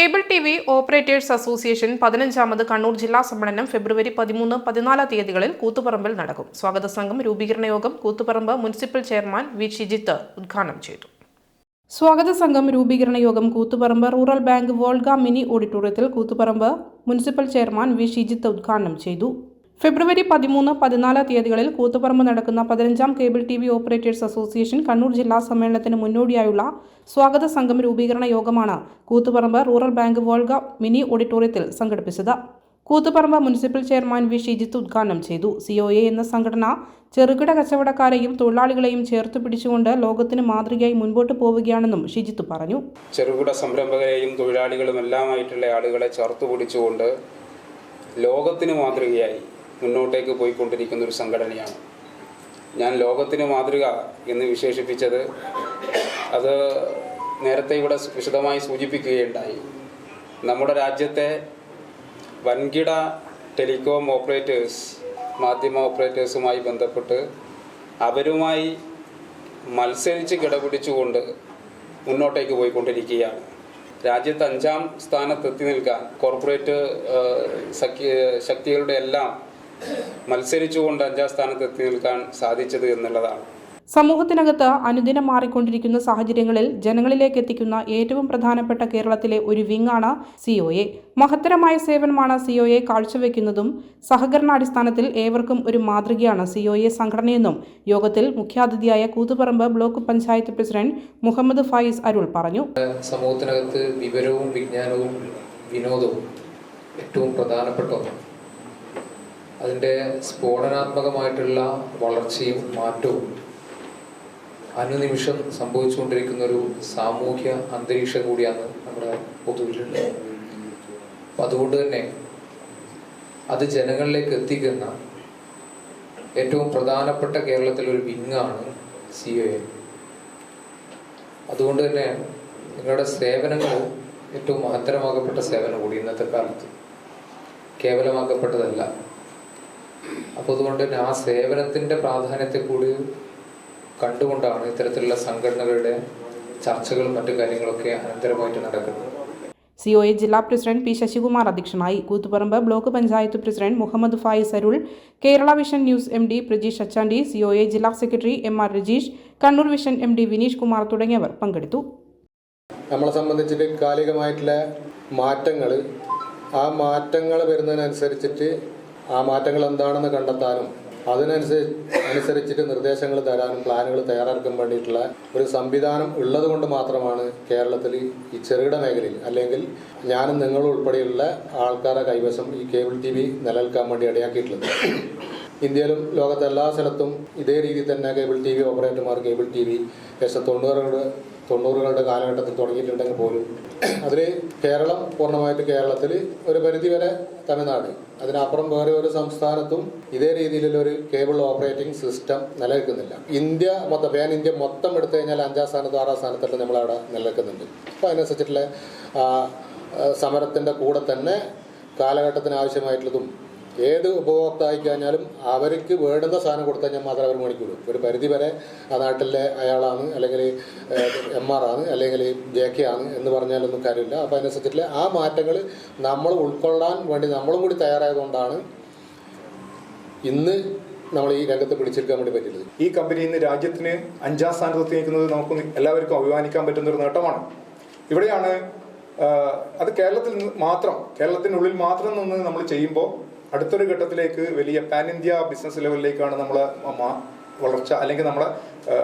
Cable T V operators association പതിനഞ്ചാമത് Kannur ജില്ലാ സമ്മേളനം ഫെബ്രുവരി പതിമൂന്ന് പതിനാല് തീയതികളിൽ കൂത്തുപറമ്പിൽ നടക്കും. സ്വാഗത സംഘം രൂപീകരണ യോഗം Koothuparamba municipal chairman V Shijith ഉദ്ഘാടനം ചെയ്തു. സ്വാഗത സംഘം രൂപീകരണ യോഗം Koothuparamba rural bank Volga mini ഓഡിറ്റോറിയത്തിൽ Koothuparamba municipal chairman V Shijith ഉദ്ഘാടനം ചെയ്തു. ഫെബ്രുവരി പതിമൂന്ന് പതിനാല് തീയതികളിൽ കൂത്തുപറമ്പ് നടക്കുന്ന പതിനഞ്ചാം cable T V operators association Kannur ജില്ലാ സമ്മേളനത്തിന് മുന്നോടിയായുള്ള സ്വാഗത സംഘം രൂപീകരണ യോഗമാണ് Koothuparamba rural bank Volga mini ഓഡിറ്റോറിയത്തിൽ സംഘടിപ്പിച്ചത്. Koothuparamba municipal chairman V. Shijith ഉദ്ഘാടനം ചെയ്തു. സി ഒ എ എന്ന സംഘടന ചെറുകിട കച്ചവടക്കാരെയും തൊഴിലാളികളെയും ചേർത്ത് പിടിച്ചുകൊണ്ട് ലോകത്തിന് മാതൃകയായി മുൻപോട്ട് പോവുകയാണെന്നും ഷിജിത്ത് പറഞ്ഞു. ചെറുകിട സംരംഭകരെയും തൊഴിലാളികളും എല്ലാമായിട്ടുള്ള ആളുകളെ ചേർത്ത് പിടിച്ചുകൊണ്ട് ലോകത്തിന് മാതൃകയായി മുന്നോട്ടേക്ക് പോയിക്കൊണ്ടിരിക്കുന്ന ഒരു സംഘടനയാണ്. ഞാൻ ലോകത്തിന് മാതൃക എന്ന് വിശേഷിപ്പിച്ചത് അത് നേരത്തെ ഇവിടെ വിശദമായി സൂചിപ്പിക്കുകയുണ്ടായി. നമ്മുടെ രാജ്യത്തെ വൻകിട ടെലികോം ഓപ്പറേറ്റേഴ്സ് മാധ്യമ ഓപ്പറേറ്റേഴ്സുമായി ബന്ധപ്പെട്ട് അവരുമായി മത്സരിച്ച് കിടപിടിച്ചുകൊണ്ട് മുന്നോട്ടേക്ക് പോയിക്കൊണ്ടിരിക്കുകയാണ്. രാജ്യത്ത് അഞ്ചാം സ്ഥാനത്തെത്തി നിൽക്കാൻ കോർപ്പറേറ്റ് ശക്തികളുടെ എല്ലാം മത്സരിച്ചുകൊണ്ട് അഞ്ചാം സ്ഥാനത്ത് എത്തി നിൽക്കാൻ സാധിച്ചത് എന്നുള്ളതാണ്. സമൂഹത്തിനകത്ത് അനുദിനം മാറിക്കൊണ്ടിരിക്കുന്ന സാഹചര്യങ്ങളിൽ ജനങ്ങളിലേക്ക് എത്തിക്കുന്ന ഏറ്റവും പ്രധാനപ്പെട്ട കേരളത്തിലെ ഒരു വിങ്ങാണ് സി ഒ എ മഹത്തരമായ സേവനമാണ് സി ഒ എ കാഴ്ചവെക്കുന്നതും സഹകരണാടിസ്ഥാനത്തിൽ ഏവർക്കും ഒരു മാതൃകയാണ് സി ഒ എ സംഘടനയെന്നും യോഗത്തിൽ മുഖ്യാതിഥിയായ കൂത്തുപറമ്പ് ബ്ലോക്ക് പഞ്ചായത്ത് പ്രസിഡന്റ് മുഹമ്മദ് ഫായിസ് അരുൾ പറഞ്ഞു. സമൂഹത്തിനകത്ത് വിവരവും വിജ്ഞാനവും വിനോദവും ഏറ്റവും പ്രധാനപ്പെട്ട ഒന്നാണ് അതിന്റെ സ്ഫോടനാത്മകമായിട്ടുള്ള വളർച്ചയും മാറ്റവും അനുനിമിഷം സംഭവിച്ചുകൊണ്ടിരിക്കുന്ന ഒരു സാമൂഹ്യ അന്തരീക്ഷം കൂടിയാണ് നമ്മുടെ പൊതുവിലുള്ളത്. അപ്പം അതുകൊണ്ട് തന്നെ അത് ജനങ്ങളിലേക്ക് എത്തിക്കുന്ന ഏറ്റവും പ്രധാനപ്പെട്ട കേരളത്തിലെ ഒരു വിങ്ങാണ് സി ഒ എ. അതുകൊണ്ട് തന്നെ നിങ്ങളുടെ സേവനങ്ങൾ ഏറ്റവും മഹത്തരമാക്കപ്പെട്ട സേവനം കൂടി ഇന്നത്തെ കാലത്ത് കേവലമാക്കപ്പെട്ടതല്ല. അപ്പോൾ അതുകൊണ്ട് തന്നെ ആ സേവനത്തിന്റെ പ്രാധാന്യത്തെ കൂടി കണ്ടുകൊണ്ടാണ് ഇത്തരത്തിലുള്ള സംഘടനകളുടെ ചർച്ചകളും മറ്റു കാര്യങ്ങളൊക്കെ അനന്തരമായിട്ട് നടക്കുന്നത്. സി ഒ എ ജില്ലാ പ്രസിഡന്റ് പി ശശികുമാർ അധ്യക്ഷനായി Koothuparamba block panchayat president Muhammad Fayis Arul Kerala vision news M D Prajeesh Achandi C O A ജില്ലാ secretary M R Rajeesh Kannur vision M D Vineesh Kumar തുടങ്ങിയവർ പങ്കെടുത്തു. നമ്മളെ സംബന്ധിച്ചിട്ട് കാലികമായിട്ടുള്ള മാറ്റങ്ങൾ ആ മാറ്റങ്ങൾ വരുന്നതിനനുസരിച്ചിട്ട് ആ മാറ്റങ്ങൾ എന്താണെന്ന് കണ്ടെത്താനും അതിനനുസരിച്ച് അനുസരിച്ചിട്ട് നിർദ്ദേശങ്ങൾ തരാനും പ്ലാനുകൾ തയ്യാറാക്കാൻ വേണ്ടിയിട്ടുള്ള ഒരു സംവിധാനം ഉള്ളത് കൊണ്ട് മാത്രമാണ് കേരളത്തിൽ ഈ ചെറുകിട മേഖലയിൽ അല്ലെങ്കിൽ ഞാനും നിങ്ങളും ഉൾപ്പെടെയുള്ള ആൾക്കാരുടെ കൈവശം ഈ കേബിൾ ടി വി നിലനിൽക്കാൻ വേണ്ടി ഇടയാക്കിയിട്ടുള്ളത്. ഇന്ത്യയിലും ലോകത്തെ എല്ലാ സ്ഥലത്തും ഇതേ രീതിയിൽ തന്നെ കേബിൾ ടി വി ഓപ്പറേറ്റർമാർ കേബിൾ ടി വി ഏകദേശം തൊണ്ണൂറുകളുടെ തൊണ്ണൂറുകളുടെ കാലഘട്ടത്തിൽ തുടങ്ങിയിട്ടുണ്ടെങ്കിൽ പോലും അതിൽ കേരളം പൂർണമായിട്ട് കേരളത്തിൽ ഒരു പരിധി വരെ തമിഴ്നാട്. അതിനപ്പുറം വേറെ ഒരു സംസ്ഥാനത്തും ഇതേ രീതിയിലുള്ള ഒരു കേബിൾ ഓപ്പറേറ്റിംഗ് സിസ്റ്റം നിലനിൽക്കുന്നില്ല. ഇന്ത്യ മൊത്തം പാൻ ഇന്ത്യ മൊത്തം എടുത്തു കഴിഞ്ഞാൽ അഞ്ചാം സ്ഥാനത്ത് ആറാം സ്ഥാനത്തൊക്കെ നമ്മളവിടെ നിലനിൽക്കുന്നുണ്ട്. അപ്പോൾ അതിനനുസരിച്ചിട്ടുള്ള സമരത്തിന്റെ കൂടെ തന്നെ കാലഘട്ടത്തിന് ആവശ്യമായിട്ടുള്ളതും ഏത് ഉപഭോക്തായി കഴിഞ്ഞാലും അവർക്ക് വേണ്ടുന്ന സാധനം കൊടുത്താൽ ഞാൻ മാത്രമേ അവർ മേടിക്കുള്ളൂ ഒരു പരിധി വരെ ആ നാട്ടിലെ അയാളാണ് അല്ലെങ്കിൽ എം ആർ ആണ് അല്ലെങ്കിൽ ജെ കെ ആണ് എന്ന് പറഞ്ഞാലൊന്നും കാര്യമില്ല. അപ്പോൾ അതിനനുസരിച്ചിട്ട് ആ മാറ്റങ്ങൾ നമ്മൾ ഉൾക്കൊള്ളാൻ വേണ്ടി നമ്മളും കൂടി തയ്യാറായതുകൊണ്ടാണ് ഇന്ന് നമ്മൾ ഈ രംഗത്ത് പിടിച്ചെടുക്കാൻ വേണ്ടി പറ്റിയത്. ഈ കമ്പനി ഇന്ന് രാജ്യത്തിന് അഞ്ചാം സ്ഥാനത്ത് നിൽക്കുന്നത് നമുക്ക് എല്ലാവർക്കും അഭിമാനിക്കാൻ പറ്റുന്ന ഒരു നേട്ടമാണ്. ഇവിടെയാണ് അത് കേരളത്തിൽ മാത്രം കേരളത്തിനുള്ളിൽ മാത്രം നിന്ന് നമ്മൾ ചെയ്യുമ്പോൾ അടുത്തൊരു ഘട്ടത്തിലേക്ക് വലിയ പാൻ ഇന്ത്യ ബിസിനസ് ലെവലിലേക്കാണ് നമ്മൾ വളർച്ച അല്ലെങ്കിൽ നമ്മൾ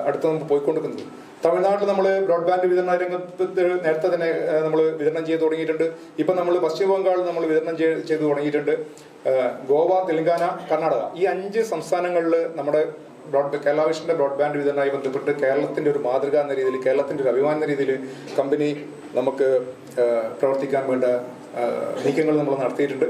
അടുത്ത് നമുക്ക് പോയിക്കൊണ്ടിരിക്കുന്നത്. തമിഴ്നാട്ടിൽ നമ്മൾ ബ്രോഡ്ബാൻഡ് വിതരണ രംഗത്ത് നേരത്തെ തന്നെ നമ്മൾ വിതരണം ചെയ്ത് തുടങ്ങിയിട്ടുണ്ട്. ഇപ്പം നമ്മൾ പശ്ചിമ ബംഗാൾ നമ്മൾ വിതരണം ചെയ്ത് തുടങ്ങിയിട്ടുണ്ട്. ഗോവ തെലങ്കാന കർണാടക. ഈ അഞ്ച് സംസ്ഥാനങ്ങളിൽ നമ്മുടെ ബ്രോഡ് കേരള വിഷന്റെ ബ്രോഡ്ബാൻഡ് വിതരണമായി ബന്ധപ്പെട്ട് കേരളത്തിന്റെ ഒരു മാതൃക എന്ന രീതിയിൽ കേരളത്തിന്റെ ഒരു അഭിമാന രീതിയിൽ കമ്പനി നമുക്ക് പ്രവർത്തിക്കാൻ വേണ്ട നീക്കങ്ങൾ നമ്മൾ നടത്തിയിട്ടുണ്ട്.